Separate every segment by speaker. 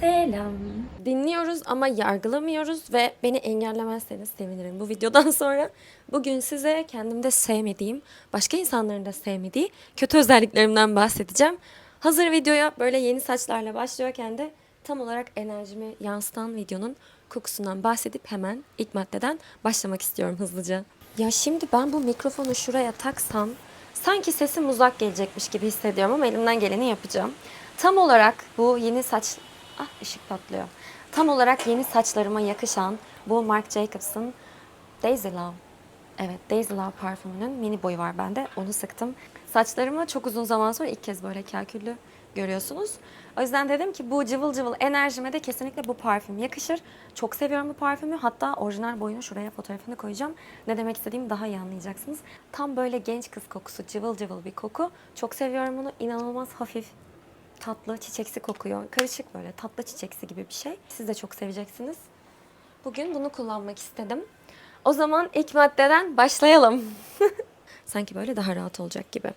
Speaker 1: Selam. Dinliyoruz ama yargılamıyoruz ve beni engellemezseniz sevinirim bu videodan sonra. Bugün size kendimde sevmediğim, başka insanların da sevmediği kötü özelliklerimden bahsedeceğim. Hazır videoya böyle yeni saçlarla başlıyorken de tam olarak enerjimi yansıtan videonun kokusundan bahsedip hemen ilk maddeden başlamak istiyorum hızlıca. Ya şimdi ben bu mikrofonu şuraya taksam sanki sesim uzak gelecekmiş gibi hissediyorum ama elimden geleni yapacağım. Tam olarak bu yeni saç... Ah ışık patlıyor. Tam olarak yeni saçlarıma yakışan bu Marc Jacobs'ın Daisy Love. Evet Daisy Love parfümünün mini boyu var bende. Onu sıktım. Saçlarımı çok uzun zaman sonra ilk kez böyle kalküllü görüyorsunuz. O yüzden dedim ki bu cıvıl cıvıl enerjime de kesinlikle bu parfüm yakışır. Çok seviyorum bu parfümü. Hatta orijinal boyunu şuraya fotoğrafını koyacağım. Ne demek istediğimi daha iyi anlayacaksınız. Tam böyle genç kız kokusu, cıvıl cıvıl bir koku. Çok seviyorum bunu. İnanılmaz hafif, tatlı, çiçeksi kokuyor. Karışık böyle tatlı çiçeksi gibi bir şey. Siz de çok seveceksiniz. Bugün bunu kullanmak istedim. O zaman ilk maddeden başlayalım. Sanki böyle daha rahat olacak gibi.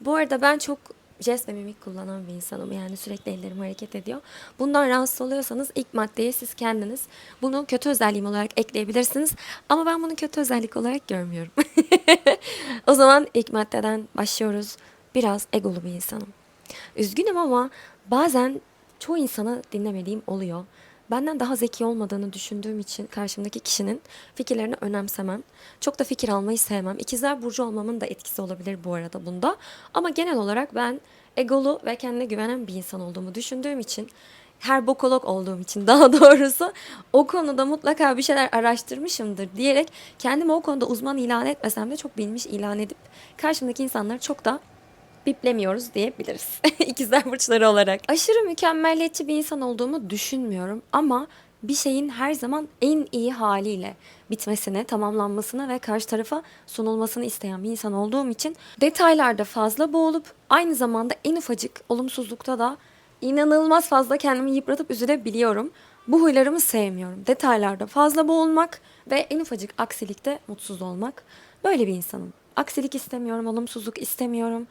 Speaker 1: Bu arada ben çok jest ve mimik kullanan bir insanım. Yani sürekli ellerim hareket ediyor. Bundan rahatsız oluyorsanız ilk maddeye siz kendiniz bunu kötü özelliğim olarak ekleyebilirsiniz. Ama ben bunu kötü özellik olarak görmüyorum. o zaman ilk maddeden başlıyoruz. Biraz egolu bir insanım. Üzgünüm ama bazen çoğu insanı dinlemediğim oluyor. Benden daha zeki olmadığını düşündüğüm için karşımdaki kişinin fikirlerini önemsemem. Çok da fikir almayı sevmem. İkizler Burcu olmamın da etkisi olabilir bu arada bunda. Ama genel olarak ben egolu ve kendine güvenen bir insan olduğumu düşündüğüm için her bokolog olduğum için daha doğrusu o konuda mutlaka bir şeyler araştırmışımdır diyerek kendimi o konuda uzman ilan etmesem de çok bilmiş ilan edip karşımdaki insanları çok da biplemiyoruz diyebiliriz. İkizler burçları olarak. Aşırı mükemmelliyetçi bir insan olduğumu düşünmüyorum ama bir şeyin her zaman en iyi haliyle bitmesine, tamamlanmasına ve karşı tarafa sunulmasını isteyen bir insan olduğum için detaylarda fazla boğulup aynı zamanda en ufacık olumsuzlukta da inanılmaz fazla kendimi yıpratıp üzülebiliyorum. Bu huylarımı sevmiyorum. Detaylarda fazla boğulmak ve en ufacık aksilikte mutsuz olmak. Böyle bir insanım. Aksilik istemiyorum, olumsuzluk istemiyorum.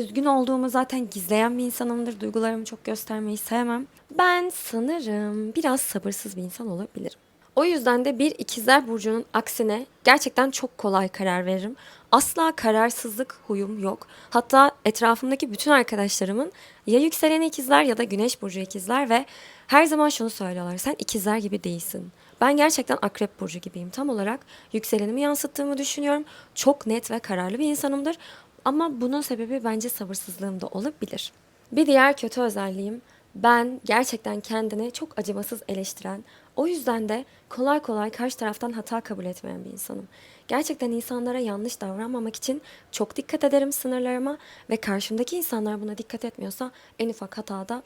Speaker 1: Üzgün olduğumu zaten gizleyen bir insanımdır. Duygularımı çok göstermeyi sevmem. Ben sanırım biraz sabırsız bir insan olabilirim. O yüzden de bir ikizler burcunun aksine gerçekten çok kolay karar veririm. Asla kararsızlık huyum yok. Hatta etrafımdaki bütün arkadaşlarımın ya yükselen ikizler ya da güneş burcu ikizler ve her zaman şunu söylüyorlar. Sen ikizler gibi değilsin. Ben gerçekten akrep burcu gibiyim. Tam olarak yükselenimi yansıttığımı düşünüyorum. Çok net ve kararlı bir insanımdır. Ama bunun sebebi bence sabırsızlığım da olabilir. Bir diğer kötü özelliğim ben gerçekten kendini çok acımasız eleştiren, o yüzden de kolay kolay karşı taraftan hata kabul etmeyen bir insanım. Gerçekten insanlara yanlış davranmamak için çok dikkat ederim sınırlarıma ve karşımdaki insanlar buna dikkat etmiyorsa en ufak hatada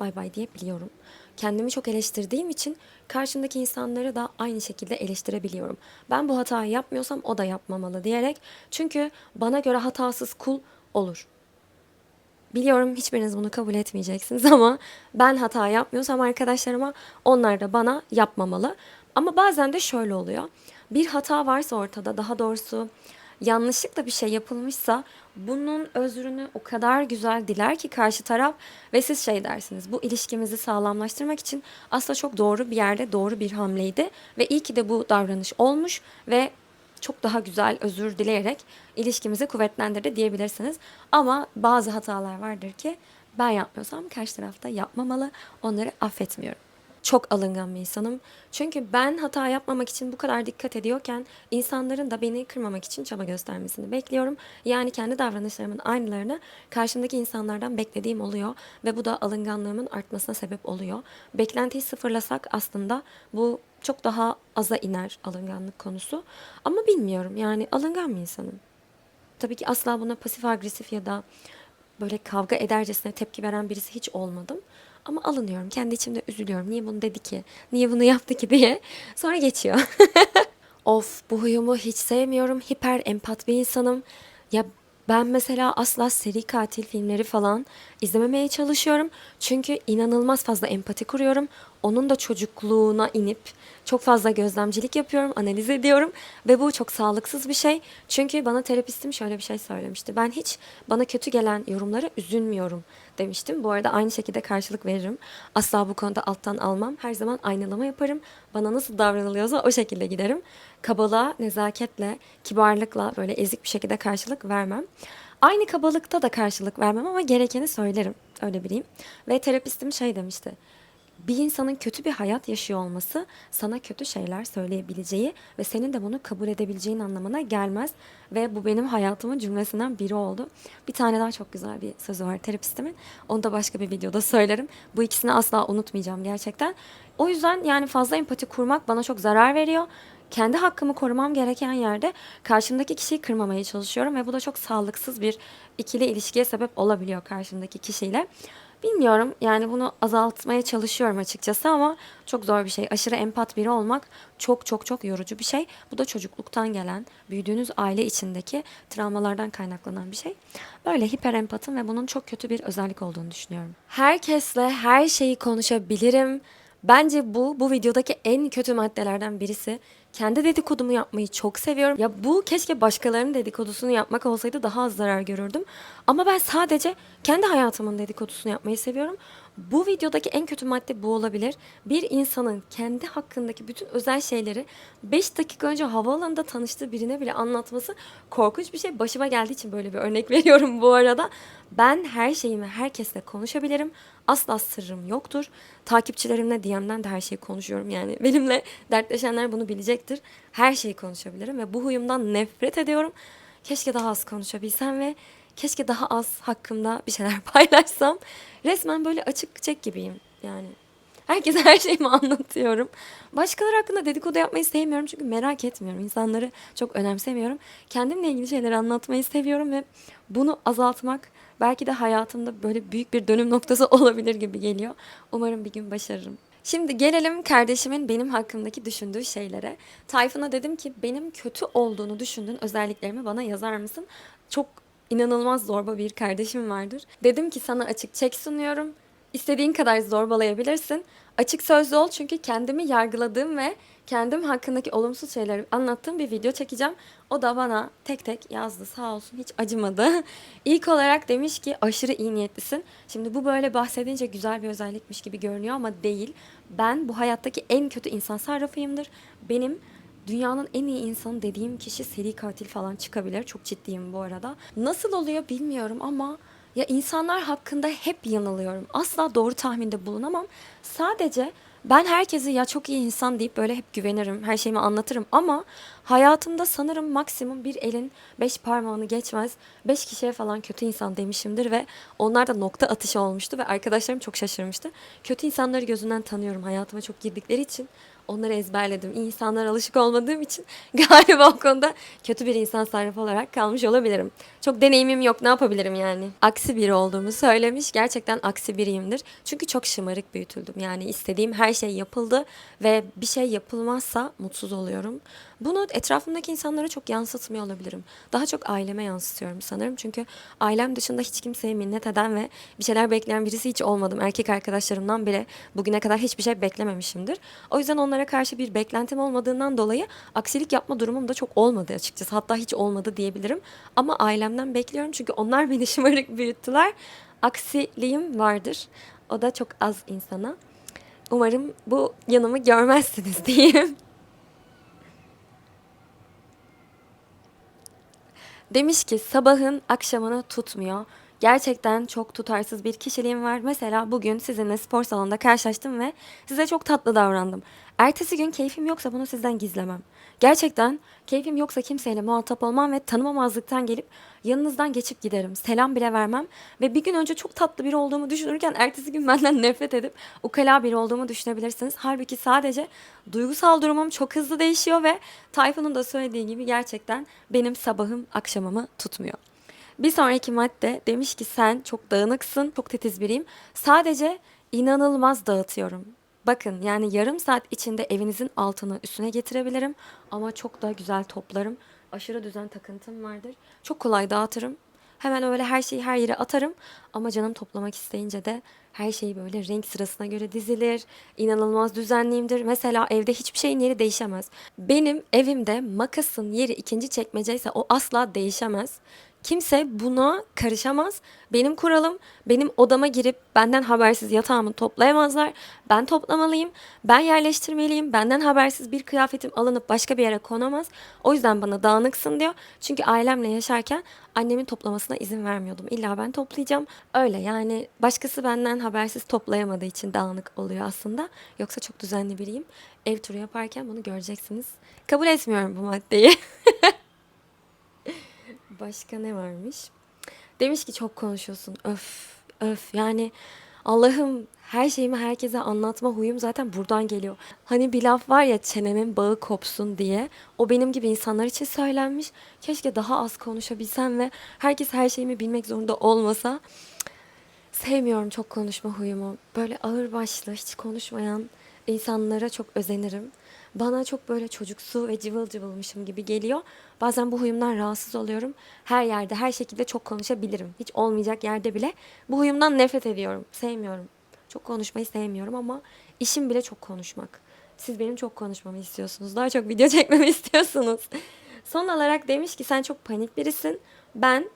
Speaker 1: bay bay diyebiliyorum. Kendimi çok eleştirdiğim için karşımdaki insanları da aynı şekilde eleştirebiliyorum. Ben bu hatayı yapmıyorsam o da yapmamalı diyerek. Çünkü bana göre hatasız kul olur. Biliyorum hiçbiriniz bunu kabul etmeyeceksiniz ama ben hata yapmıyorsam arkadaşlarıma onlar da bana yapmamalı. Ama bazen de şöyle oluyor. Bir hata varsa ortada daha doğrusu yanlışlıkla bir şey yapılmışsa bunun özrünü o kadar güzel diler ki karşı taraf ve siz şey dersiniz. Bu ilişkimizi sağlamlaştırmak için aslında çok doğru bir yerde doğru bir hamleydi ve iyi ki de bu davranış olmuş ve çok daha güzel özür dileyerek ilişkimizi kuvvetlendirdi diyebilirsiniz. Ama bazı hatalar vardır ki ben yapmıyorsam karşı tarafta yapmamalı. Onları affetmiyorum. Çok alıngan bir insanım. Çünkü ben hata yapmamak için bu kadar dikkat ediyorken insanların da beni kırmamak için çaba göstermesini bekliyorum. Yani kendi davranışlarımın aynılarını karşımdaki insanlardan beklediğim oluyor ve bu da alınganlığımın artmasına sebep oluyor. Beklentiyi sıfırlasak aslında bu çok daha aza iner alınganlık konusu. Ama bilmiyorum yani alıngan bir insanım. Tabii ki asla buna pasif agresif ya da böyle kavga edercesine tepki veren birisi hiç olmadım. Ama alınıyorum. Kendi içimde üzülüyorum. Niye bunu dedi ki? Niye bunu yaptı ki diye. Sonra geçiyor. of bu huyumu hiç sevmiyorum. Hiper empat bir insanım. Ya ben mesela asla seri katil filmleri falan izlememeye çalışıyorum. Çünkü inanılmaz fazla empati kuruyorum. Onun da çocukluğuna inip çok fazla gözlemcilik yapıyorum, analiz ediyorum ve bu çok sağlıksız bir şey. Çünkü bana terapistim şöyle bir şey söylemişti. Ben hiç bana kötü gelen yorumlara üzülmüyorum. Demiştim. Bu arada aynı şekilde karşılık veririm. Asla bu konuda alttan almam. Her zaman aynalama yaparım. Bana nasıl davranılıyorsa o şekilde giderim. Kabalığa, nezaketle, kibarlıkla böyle ezik bir şekilde karşılık vermem. Aynı kabalıkta da karşılık vermem ama gerekeni söylerim. Öyle bileyim. Ve terapistim şey demişti bir insanın kötü bir hayat yaşıyor olması sana kötü şeyler söyleyebileceği ve senin de bunu kabul edebileceğin anlamına gelmez. Ve bu benim hayatımın cümlesinden biri oldu. Bir tane daha çok güzel bir sözü var terapistimin. Onu da başka bir videoda söylerim. Bu ikisini asla unutmayacağım gerçekten. O yüzden yani fazla empati kurmak bana çok zarar veriyor. Kendi hakkımı korumam gereken yerde karşımdaki kişiyi kırmamaya çalışıyorum ve bu da çok sağlıksız bir ikili ilişkiye sebep olabiliyor karşımdaki kişiyle. Bilmiyorum yani bunu azaltmaya çalışıyorum açıkçası ama çok zor bir şey. Aşırı empat biri olmak çok çok çok yorucu bir şey. Bu da çocukluktan gelen, büyüdüğünüz aile içindeki travmalardan kaynaklanan bir şey. Böyle hiper empatım ve bunun çok kötü bir özellik olduğunu düşünüyorum. Herkesle her şeyi konuşabilirim. Bence bu bu videodaki en kötü maddelerden birisi. Kendi dedikodumu yapmayı çok seviyorum. Ya bu keşke başkalarının dedikodusunu yapmak olsaydı daha az zarar görürdüm. Ama ben sadece kendi hayatımın dedikodusunu yapmayı seviyorum. Bu videodaki en kötü madde bu olabilir. Bir insanın kendi hakkındaki bütün özel şeyleri 5 dakika önce havaalanında tanıştığı birine bile anlatması korkunç bir şey. Başıma geldiği için böyle bir örnek veriyorum bu arada. Ben her şeyimi herkesle konuşabilirim. Asla sırrım yoktur. Takipçilerimle DM'den de her şeyi konuşuyorum yani. Benimle dertleşenler bunu bilecektir. Her şeyi konuşabilirim ve bu huyumdan nefret ediyorum. Keşke daha az konuşabilsem ve keşke daha az hakkımda bir şeyler paylaşsam. Resmen böyle açık çek gibiyim yani. Herkese her şeyimi anlatıyorum. Başkaları hakkında dedikodu yapmayı sevmiyorum çünkü merak etmiyorum. İnsanları çok önemsemiyorum. Kendimle ilgili şeyleri anlatmayı seviyorum ve bunu azaltmak belki de hayatımda böyle büyük bir dönüm noktası olabilir gibi geliyor. Umarım bir gün başarırım. Şimdi gelelim kardeşimin benim hakkımdaki düşündüğü şeylere. Tayfun'a dedim ki benim kötü olduğunu düşündüğün özelliklerimi bana yazar mısın? Çok inanılmaz zorba bir kardeşim vardır. Dedim ki sana açık çek sunuyorum. İstediğin kadar zorbalayabilirsin. Açık sözlü ol çünkü kendimi yargıladığım ve kendim hakkındaki olumsuz şeyleri anlattığım bir video çekeceğim. O da bana tek tek yazdı sağ olsun hiç acımadı. İlk olarak demiş ki aşırı iyi niyetlisin. Şimdi bu böyle bahsedince güzel bir özellikmiş gibi görünüyor ama değil. Ben bu hayattaki en kötü insan sarrafıyımdır. Benim dünyanın en iyi insanı dediğim kişi seri katil falan çıkabilir. Çok ciddiyim bu arada. Nasıl oluyor bilmiyorum ama ya insanlar hakkında hep yanılıyorum. Asla doğru tahminde bulunamam. Sadece ben herkesi ya çok iyi insan deyip böyle hep güvenirim. Her şeyimi anlatırım ama hayatımda sanırım maksimum bir elin beş parmağını geçmez. Beş kişiye falan kötü insan demişimdir ve onlar da nokta atışı olmuştu ve arkadaşlarım çok şaşırmıştı. Kötü insanları gözünden tanıyorum hayatıma çok girdikleri için. Onları ezberledim. İnsanlara alışık olmadığım için galiba o konuda kötü bir insan sarrafı olarak kalmış olabilirim. Çok deneyimim yok ne yapabilirim yani. Aksi biri olduğumu söylemiş. Gerçekten aksi biriyimdir. Çünkü çok şımarık büyütüldüm. Yani istediğim her şey yapıldı ve bir şey yapılmazsa mutsuz oluyorum. Bunu etrafımdaki insanlara çok yansıtmıyor olabilirim. Daha çok aileme yansıtıyorum sanırım. Çünkü ailem dışında hiç kimseye minnet eden ve bir şeyler bekleyen birisi hiç olmadım. Erkek arkadaşlarımdan bile bugüne kadar hiçbir şey beklememişimdir. O yüzden onlara karşı bir beklentim olmadığından dolayı aksilik yapma durumum da çok olmadı açıkçası. Hatta hiç olmadı diyebilirim. Ama ailemden bekliyorum çünkü onlar beni şımarık büyüttüler. Aksiliğim vardır. O da çok az insana. Umarım bu yanımı görmezsiniz diyeyim. Demiş ki sabahın akşamını tutmuyor. Gerçekten çok tutarsız bir kişiliğim var. Mesela bugün sizinle spor salonunda karşılaştım ve size çok tatlı davrandım. Ertesi gün keyfim yoksa bunu sizden gizlemem. Gerçekten keyfim yoksa kimseyle muhatap olmam ve tanımamazlıktan gelip yanınızdan geçip giderim. Selam bile vermem ve bir gün önce çok tatlı biri olduğumu düşünürken ertesi gün benden nefret edip ukala biri olduğumu düşünebilirsiniz. Halbuki sadece duygusal durumum çok hızlı değişiyor ve Tayfun'un da söylediği gibi gerçekten benim sabahım akşamımı tutmuyor. Bir sonraki madde demiş ki sen çok dağınıksın, çok titiz biriyim. Sadece inanılmaz dağıtıyorum. Bakın yani yarım saat içinde evinizin altını üstüne getirebilirim ama çok da güzel toplarım. Aşırı düzen takıntım vardır. Çok kolay dağıtırım. Hemen öyle her şeyi her yere atarım ama canım toplamak isteyince de her şey böyle renk sırasına göre dizilir. İnanılmaz düzenliyimdir. Mesela evde hiçbir şeyin yeri değişemez. Benim evimde makasın yeri ikinci çekmece ise o asla değişemez. Kimse buna karışamaz. Benim kuralım, benim odama girip benden habersiz yatağımı toplayamazlar. Ben toplamalıyım, ben yerleştirmeliyim. Benden habersiz bir kıyafetim alınıp başka bir yere konamaz. O yüzden bana dağınıksın diyor. Çünkü ailemle yaşarken annemin toplamasına izin vermiyordum. İlla ben toplayacağım. Öyle yani başkası benden habersiz toplayamadığı için dağınık oluyor aslında. Yoksa çok düzenli biriyim. Ev turu yaparken bunu göreceksiniz. Kabul etmiyorum bu maddeyi. Başka ne varmış? Demiş ki çok konuşuyorsun. Öf, öf. Yani Allah'ım her şeyimi herkese anlatma huyum zaten buradan geliyor. Hani bir laf var ya çenemin bağı kopsun diye. O benim gibi insanlar için söylenmiş. Keşke daha az konuşabilsem ve herkes her şeyimi bilmek zorunda olmasa. Sevmiyorum çok konuşma huyumu. Böyle ağır başlı, hiç konuşmayan insanlara çok özenirim. Bana çok böyle çocuksu ve cıvıl cıvılmışım gibi geliyor. Bazen bu huyumdan rahatsız oluyorum. Her yerde, her şekilde çok konuşabilirim. Hiç olmayacak yerde bile bu huyumdan nefret ediyorum. Sevmiyorum. Çok konuşmayı sevmiyorum ama işim bile çok konuşmak. Siz benim çok konuşmamı istiyorsunuz. Daha çok video çekmemi istiyorsunuz. Son olarak demiş ki sen çok panik birisin. Ben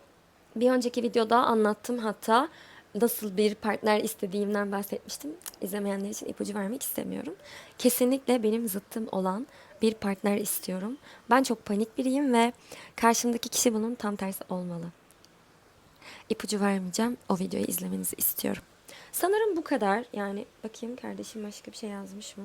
Speaker 1: bir önceki videoda anlattım hatta nasıl bir partner istediğimden bahsetmiştim. İzlemeyenler için ipucu vermek istemiyorum. Kesinlikle benim zıttım olan bir partner istiyorum. Ben çok panik biriyim ve karşımdaki kişi bunun tam tersi olmalı. İpucu vermeyeceğim. O videoyu izlemenizi istiyorum. Sanırım bu kadar. Yani bakayım kardeşim başka bir şey yazmış mı?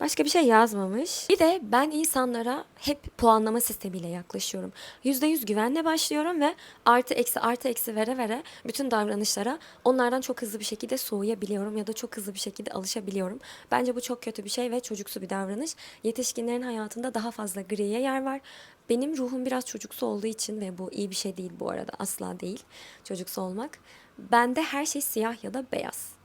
Speaker 1: Başka bir şey yazmamış. Bir de ben insanlara hep puanlama sistemiyle yaklaşıyorum. %100 güvenle başlıyorum ve artı eksi artı eksi vere vere bütün davranışlara onlardan çok hızlı bir şekilde soğuyabiliyorum ya da çok hızlı bir şekilde alışabiliyorum. Bence bu çok kötü bir şey ve çocuksu bir davranış. Yetişkinlerin hayatında daha fazla griye yer var. Benim ruhum biraz çocuksu olduğu için ve bu iyi bir şey değil bu arada asla değil çocuksu olmak. Bende her şey siyah ya da beyaz.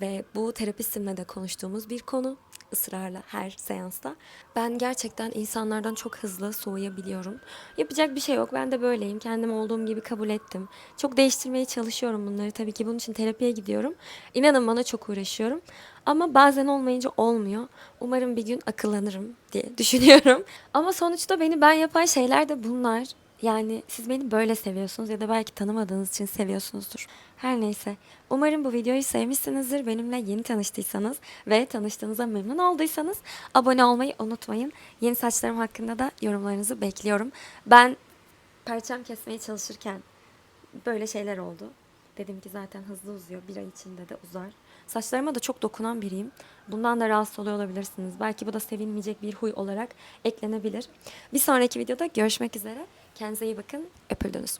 Speaker 1: Ve bu terapistimle de konuştuğumuz bir konu ısrarla her seansta. Ben gerçekten insanlardan çok hızlı soğuyabiliyorum. Yapacak bir şey yok. Ben de böyleyim. Kendim olduğum gibi kabul ettim. Çok değiştirmeye çalışıyorum bunları. Tabii ki bunun için terapiye gidiyorum. İnanın bana çok uğraşıyorum. Ama bazen olmayınca olmuyor. Umarım bir gün akıllanırım diye düşünüyorum. Ama sonuçta beni ben yapan şeyler de bunlar. Yani siz beni böyle seviyorsunuz ya da belki tanımadığınız için seviyorsunuzdur. Her neyse. Umarım bu videoyu sevmişsinizdir. Benimle yeni tanıştıysanız ve tanıştığınıza memnun olduysanız abone olmayı unutmayın. Yeni saçlarım hakkında da yorumlarınızı bekliyorum. Ben perçem kesmeye çalışırken böyle şeyler oldu. Dedim ki zaten hızlı uzuyor. Bir ay içinde de uzar. Saçlarıma da çok dokunan biriyim. Bundan da rahatsız oluyor olabilirsiniz. Belki bu da sevilmeyecek bir huy olarak eklenebilir. Bir sonraki videoda görüşmek üzere. Kendinize iyi bakın. Öpüldünüz.